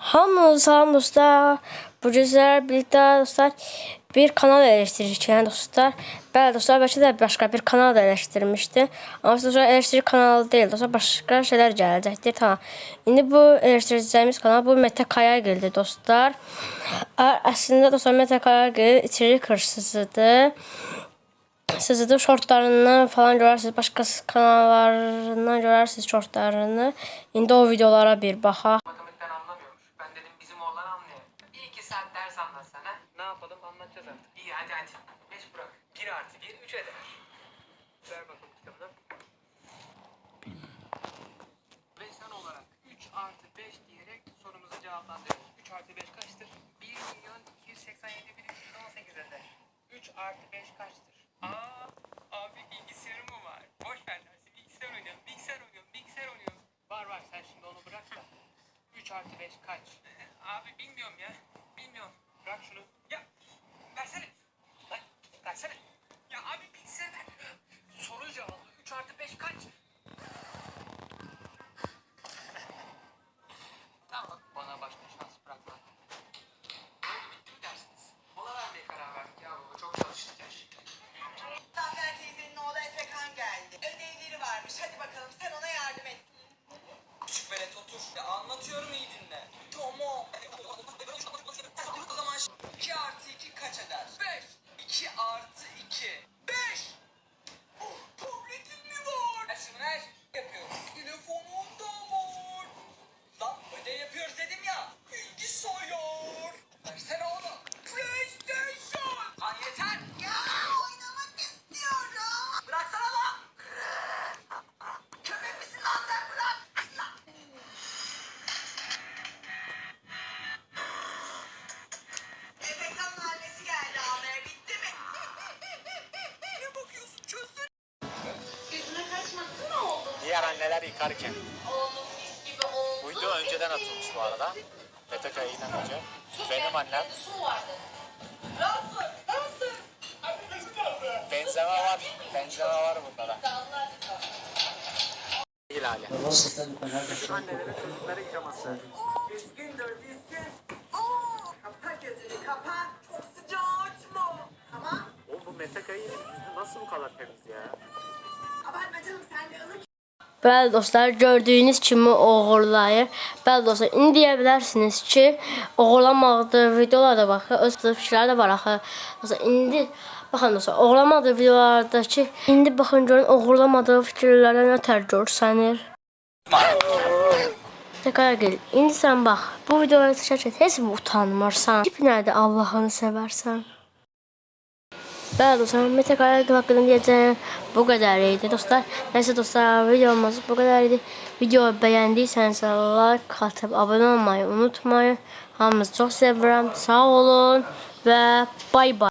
Hamınız salam dostlar. Bu güzel birlikte dostlar bir kanal eleştiririk yani dostlar. Bəli dostlar belki de başka bir kanal da eleştirmişti. Ama dostlar eleştiri kanalı değil dostlar başka şeyler gelecektir. Tamam. İndi bu eleştireceğimiz kanal bu Mete Kayagil'di dostlar. Aslında dostlar Mete Kayagil içerik hırsızıdır. Siz de shortlarını falan görərsiniz, başqa kanallarından görərsiniz shortlarını. İndi o videolara bir baxaq. Oğlan anlıyor. Bir iki saat ders anlatsana. Ne yapalım anlatacağız artık. İyi hadi hadi. Beş bırak. Bir artı bir üç eder. Ver bakalım kitabını. Ve sen olarak 3 artı 5 diyerek sorumuzu cevaplandırıyoruz. 3 artı 5 kaçtır? 1 milyon 287 bin 318 eder. 3 artı 5 kaçtır? Aa, abi bilgisayarım mı var? Boş ver dersi. Bilgisayar oynayalım. Bilgisayar oynayalım. Bilgisayar oynayalım. Var var sen şimdi onu bırak da. 3 artı 5 kaç? Abi bilmiyorum ya. Kaç eder? 5. 2 artı 2. Anneler yıkarken. Bu önceden atılmış bu arada. Mete Kayı'dan önce. Benim annem. Benzeme var. Benzeme var bunda da. Değil hali. Annelere çocuklara yıkaması. Düzgündür düzgün. Oo, kapa gözünü kapa. Çok sıcağı açma. Tamam. Oğlum bu Mete Kayı'nın yüzü nasıl bu kadar temiz ya? Abartma canım sen de ılık. Bəli dostlar, gördüyünüz kimi oğurlayır. Bəli dostlar, indi deyə bilərsiniz ki, oğurlamaqdır videolarda baxı, öz fikirləri də var axı. Dostlar, indi baxın dostlar, oğurlamadığı videolardakı indi baxın görün oğurlamadığı fikirlərə nə tər görsənir. Tekrar gel. İndi sən bax, bu videoları çəkək, heç utanmırsan? Tip nədir Allahını sevərsən? Bəli dostlar, Mete Karagül deyəcəyim bu qədər idi dostlar. Nəysə dostlar, videomuz bu qədər idi. Videoyu bəyəndiysənsə like atıb abunə olmayı unutmayın. Hamınızı çox sevirəm. Sağ olun və bay bay.